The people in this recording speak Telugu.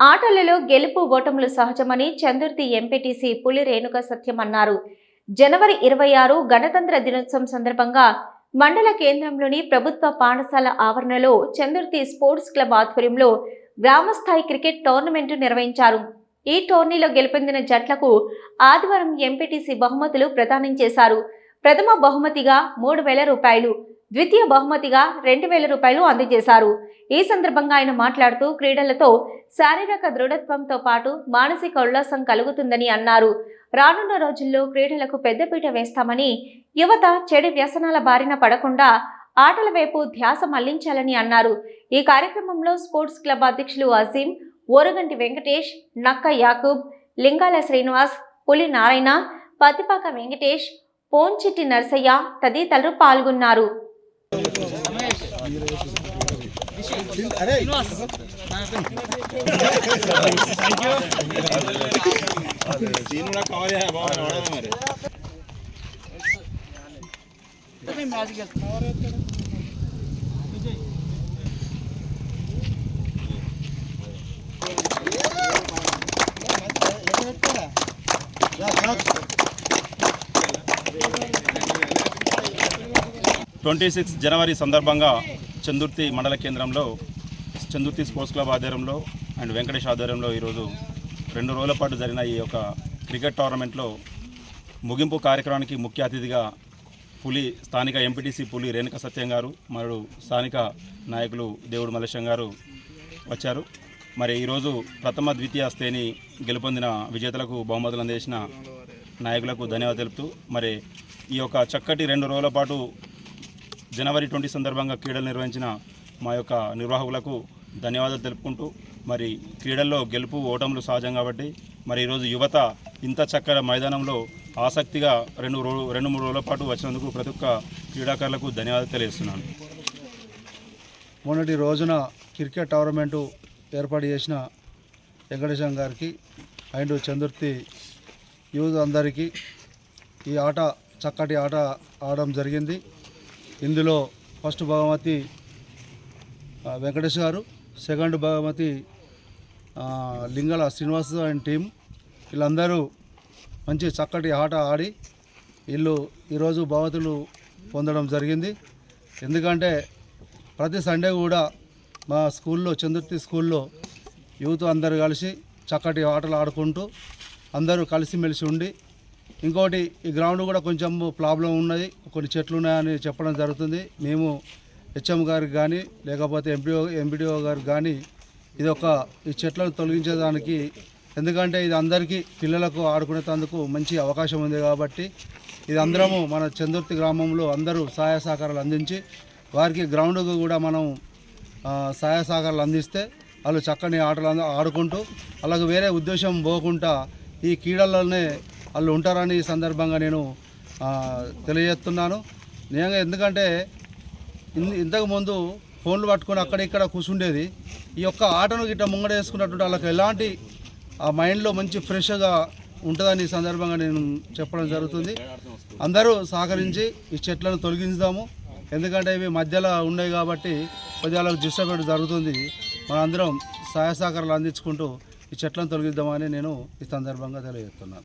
ఆటలలో గెలుపు ఓటములు సహజమని చందుర్తి ఎంపీటీసీ పులి రేణుక సత్యం అన్నారు. జనవరి ఇరవై ఆరు గణతంత్ర దినోత్సవం సందర్భంగా మండల కేంద్రంలోని ప్రభుత్వ పాఠశాల ఆవరణలో చందుర్తి స్పోర్ట్స్ క్లబ్ ఆధ్వర్యంలో గ్రామస్థాయి క్రికెట్ టోర్నమెంట్ నిర్వహించారు. ఈ టోర్నీలో గెలుపొందిన జట్లకు ఆదివారం ఎంపీటీసీ బహుమతులు ప్రదానం చేశారు. ప్రథమ బహుమతిగా మూడు వేల రూపాయలు ద్వితీయ బహుమతిగా రెండు వేల రూపాయలు అందజేశారు. ఈ సందర్భంగా ఆయన మాట్లాడుతూ క్రీడలతో శారీరక దృఢత్వంతో పాటు మానసిక ఉల్లాసం కలుగుతుందని అన్నారు. రానున్న రోజుల్లో క్రీడలకు పెద్దపీట వేస్తామని యువత చెడు వ్యసనాల బారిన పడకుండా ఆటల వైపు ధ్యాస మళ్ళించాలని అన్నారు. ఈ కార్యక్రమంలో స్పోర్ట్స్ క్లబ్ అధ్యక్షులు అజీం ఓరగంటి వెంకటేష్ నక్క యాకూబ్ లింగాల శ్రీనివాస్ పులి నారాయణ పతిపాక వెంకటేష్ పోంచిట్టి నర్సయ్య తదితరులు పాల్గొన్నారు. సీన్ కవర్ చేయాలి బాగా మరి మ్యాజిక్ Gracias. ట్వంటీ సిక్స్ జనవరి సందర్భంగా చందుర్తి మండల కేంద్రంలో చందుర్తి స్పోర్ట్స్ క్లబ్ ఆధ్వర్యంలో అండ్ వెంకటేష్ ఆధ్వర్యంలో ఈరోజు రెండు రోజుల పాటు జరిగిన ఈ యొక్క క్రికెట్ టోర్నమెంట్లో ముగింపు కార్యక్రమానికి ముఖ్య అతిథిగా పులి స్థానిక ఎంపీటీసీ పులి రేణుక సత్యం గారు మరియు స్థానిక నాయకులు దేవుడు మలేశం గారు వచ్చారు. మరి ఈరోజు ప్రథమ ద్వితీయ శ్రేణి గెలుపొందిన విజేతలకు బహుమతులు అందించిన నాయకులకు ధన్యవాదాలు తెలుపుతూ మరి ఈ యొక్క చక్కటి రెండు రోజుల పాటు జనవరి ట్వంటీ సందర్భంగా క్రీడలు నిర్వహించిన మా యొక్క నిర్వాహకులకు ధన్యవాదాలు తెలుపుకుంటూ మరి క్రీడల్లో గెలుపు ఓటములు సహజం కాబట్టి మరి ఈరోజు యువత ఇంత చక్కగా మైదానంలో ఆసక్తిగా రెండు రో రెండు మూడు రోజుల పాటు వచ్చినందుకు ప్రతి ఒక్క క్రీడాకారులకు ధన్యవాదాలు తెలియజేస్తున్నాను. మొన్నటి రోజున క్రికెట్ టోర్నమెంటు ఏర్పాటు చేసిన వెంకటేశం గారికి అండ్ చంద్రుర్తి యూత్ అందరికీ ఈ ఆట చక్కటి ఆట ఆడడం జరిగింది. ఇందులో ఫస్ట్ భాగమతి వెంకటేష్ గారు. సెకండ్ భగవతి ఆ, లింగల శ్రీనివాస్ అండ్ టీం. వీళ్ళందరూ మంచి చక్కటి ఆట ఆడి వీళ్ళు ఈరోజు బహుమతులు పొందడం జరిగింది. ఎందుకంటే ప్రతి సండే కూడా మా స్కూల్లో చంద్రుతి స్కూల్లో యూత్ అందరూ కలిసి చక్కటి ఆటలు ఆడుకుంటూ అందరూ కలిసిమెలిసి ఉండి ఇంకోటి ఈ గ్రౌండ్ కూడా కొంచెం ప్రాబ్లం ఉన్నది. కొన్ని చెట్లు ఉన్నాయని చెప్పడం జరుగుతుంది. మేము హెచ్ఎం గారికి కానీ లేకపోతే ఎంపీఓ ఎంపీడీఓ గారికి కానీ ఇది ఒక ఈ చెట్లను తొలగించేదానికి ఎందుకంటే ఇది అందరికీ పిల్లలకు ఆడుకునేందుకు మంచి అవకాశం ఉంది కాబట్టి ఇది అందరము మన చందుర్తి గ్రామంలో అందరూ సహాయ సహకారాలు అందించి వారికి గ్రౌండ్కు కూడా మనం సహాయ సహకారాలు అందిస్తే వాళ్ళు చక్కని ఆటలు ఆడుకుంటూ అలాగే వేరే ఉద్దేశం పోకుండా ఈ క్రీడల్లోనే వాళ్ళు ఉంటారని ఈ సందర్భంగా నేను తెలియజేస్తున్నాను. నిజంగా ఎందుకంటే ఇన్- ఇంతకు ముందు ఫోన్లు పట్టుకొని అక్కడ ఇక్కడ కూర్చుండేది ఈ యొక్క ఆటను గిట్ట ముంగడ వేసుకున్నటువంటి వాళ్ళకి ఎలాంటి ఆ మైండ్లో మంచి ఫ్రెష్గా ఉంటుందని ఈ సందర్భంగా నేను చెప్పడం జరుగుతుంది. అందరూ సహకరించి ఈ చెట్లను తొలగించుదాము ఎందుకంటే ఇవి మధ్యలో ఉన్నాయి కాబట్టి కొద్దిగా డిస్టర్బెన్స్ జరుగుతుంది. మనందరం సహాయ సహకారాలు అందించుకుంటూ ఈ చెట్లను తొలగిద్దామని నేను ఈ సందర్భంగా తెలియజేస్తున్నాను.